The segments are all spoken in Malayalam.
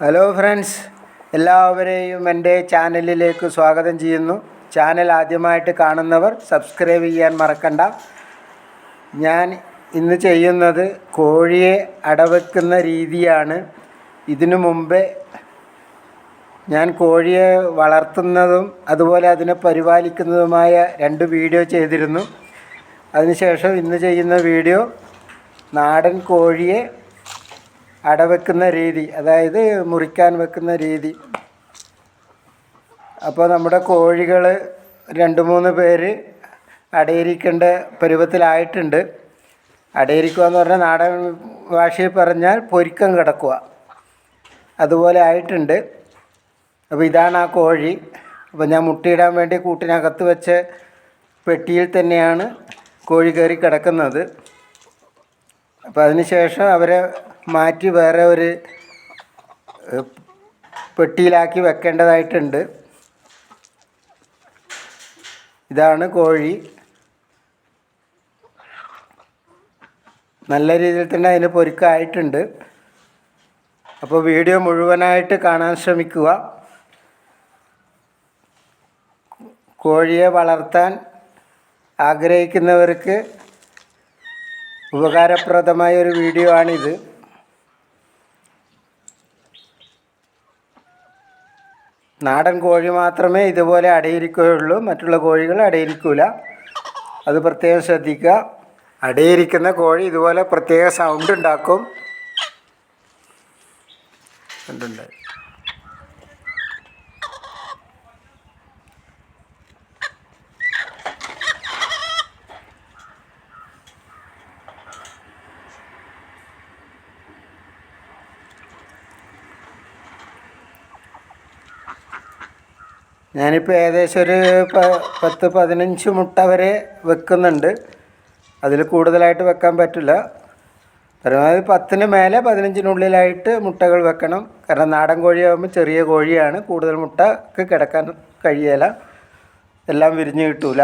ഹലോ ഫ്രണ്ട്സ് എല്ലാവരെയും എന്റെ ചാനലിലേക്ക് സ്വാഗതം ചെയ്യുന്നു. ചാനൽ ആദ്യമായിട്ട് കാണുന്നവർ സബ്സ്ക്രൈബ് ചെയ്യാൻ മറക്കണ്ട. ഞാൻ ഇന്ന് ചെയ്യുന്നത് കോഴിയെ അടവെക്കുന്ന രീതിയാണ്. ഇതിനു മുമ്പേ ഞാൻ കോഴിയെ വളർത്തുന്നതും അതുപോലെ അതിനെ പരിപാലിക്കുന്നതുമായ രണ്ട് വീഡിയോ ചെയ്തിരുന്നു. അതിനുശേഷം ഇന്ന് ചെയ്യുന്ന വീഡിയോ നാടൻ കോഴിയെ അടവെക്കുന്ന രീതി അതായത് മുറിക്കാൻ വെക്കുന്ന രീതി. അപ്പോൾ നമ്മുടെ കോഴികൾ രണ്ട് മൂന്ന് പേര് അടയിരിക്കേണ്ട പരുവത്തിലായിട്ടുണ്ട്. അടയിരിക്കുക എന്ന് പറഞ്ഞാൽ നാടൻ ഭാഷയിൽ പറഞ്ഞാൽ പൊരിക്കം കിടക്കുക അതുപോലെ ആയിട്ടുണ്ട്. അപ്പോൾ ഇതാണ് ആ കോഴി. അപ്പോൾ ഞാൻ മുട്ടയിടാൻ വേണ്ടി കൂട്ടിനകത്ത് വെച്ച പെട്ടിയിൽ തന്നെയാണ് കോഴി കയറി കിടക്കുന്നത്. അപ്പോൾ അതിന് ശേഷം അവരെ മാറ്റി വേറെ ഒരു പെട്ടിയിലാക്കി വെക്കേണ്ടതായിട്ടുണ്ട്. ഇതാണ് കോഴി. നല്ല രീതിയിൽ തന്നെ അതിന് പൊരുക്കമായിട്ടുണ്ട് അപ്പോൾ വീഡിയോ മുഴുവനായിട്ട് കാണാൻ ശ്രമിക്കുക. കോഴിയെ വളർത്താൻ ആഗ്രഹിക്കുന്നവർക്ക് ഉപകാരപ്രദമായ ഒരു വീഡിയോ ആണിത്. നാടൻ കോഴി മാത്രമേ ഇതുപോലെ അടയിരിക്കുകയുള്ളൂ. മറ്റുള്ള കോഴികൾ അടയിരിക്കില്ല അത് പ്രത്യേകം ശ്രദ്ധിക്കുക. അടയിരിക്കുന്ന കോഴി ഇതുപോലെ പ്രത്യേക സൗണ്ട് ഉണ്ടാക്കും. കണ്ടുണ്ട് ഞാനിപ്പോൾ ഏകദേശം ഒരു പത്ത് പതിനഞ്ച് മുട്ട വരെ വെക്കുന്നുണ്ട്. അതിൽ കൂടുതലായിട്ട് വെക്കാൻ പറ്റില്ല. പരമാവധി പത്തിന് മേലെ പതിനഞ്ചിനുള്ളിലായിട്ട് മുട്ടകൾ വെക്കണം. കാരണം നാടൻ കോഴിയാകുമ്പോൾ ചെറിയ കോഴിയാണ്. കൂടുതൽ മുട്ടക്ക് കിടക്കാൻ കഴിയില്ല എല്ലാം വിരിഞ്ഞ് കിട്ടൂല.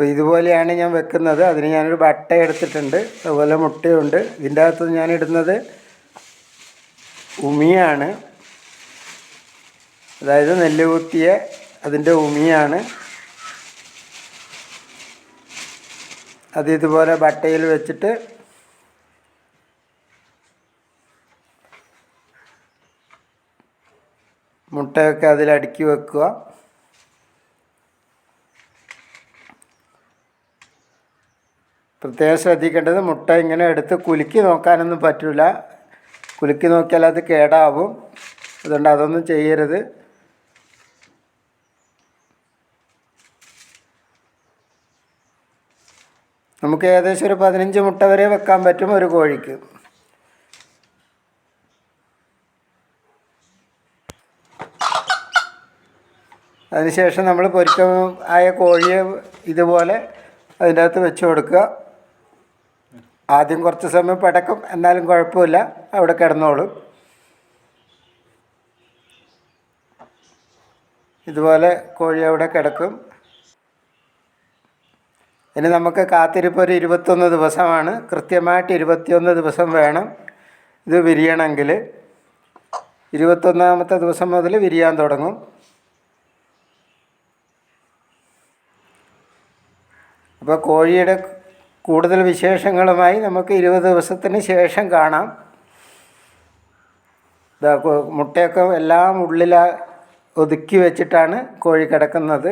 അപ്പോൾ ഇതുപോലെയാണ് ഞാൻ വെക്കുന്നത്. അതിന് ഞാനൊരു ബട്ട എടുത്തിട്ടുണ്ട്. അതുപോലെ മുട്ടയുണ്ട്. ഇതിന്റെ അകത്ത് ഞാൻ ഇടുന്നത് ഉമിയാണ്. അതായത് നെല്ല് കുത്തിയ അതിന്റെ ഉമിയാണ്. അത് ഇതുപോലെ ബട്ടയിൽ വെച്ചിട്ട് മുട്ടയൊക്കെ അതിലടുക്കി വെക്കുക. പ്രത്യേകം ശ്രദ്ധിക്കേണ്ടത് മുട്ട ഇങ്ങനെ എടുത്ത് കുലുക്കി നോക്കാനൊന്നും പറ്റില്ല കുലുക്കി നോക്കിയാൽ അത് കേടാവും. അതുകൊണ്ട് അതൊന്നും ചെയ്യരുത്. നമുക്ക് ഏകദേശം ഒരു പതിനഞ്ച് മുട്ട വരെ വെക്കാൻ പറ്റും ഒരു കോഴിക്ക്. അതിനുശേഷം നമ്മൾ പൊരിക്കം ആയ കോഴിയെ ഇതുപോലെ അതിന്റെ അകത്ത് വെച്ച് കൊടുക്കുക. ആദ്യം കുറച്ച് സമയം പടക്കും എന്നാലും കുഴപ്പമില്ല. അവിടെ കിടന്നോളും. ഇതുപോലെ കോഴി അവിടെ കിടക്കും. ഇനി നമുക്ക് കാത്തിരിപ്പ് ഒരു ഇരുപത്തൊന്ന് ദിവസമാണ്. കൃത്യമായിട്ട് ഇരുപത്തിയൊന്ന് ദിവസം വേണം ഇത് വിരിയണമെങ്കിൽ. ഇരുപത്തൊന്നാമത്തെ ദിവസം മുതൽ വിരിയാൻ തുടങ്ങും. അപ്പോൾ കോഴിയുടെ കൂടുതൽ വിശേഷങ്ങളുമായി നമുക്ക് ഇരുപത് ദിവസത്തിന് ശേഷം കാണാം. മുട്ടയൊക്കെ എല്ലാം ഉള്ളിൽ ഒതുക്കി വെച്ചിട്ടാണ് കോഴി കിടക്കുന്നത്.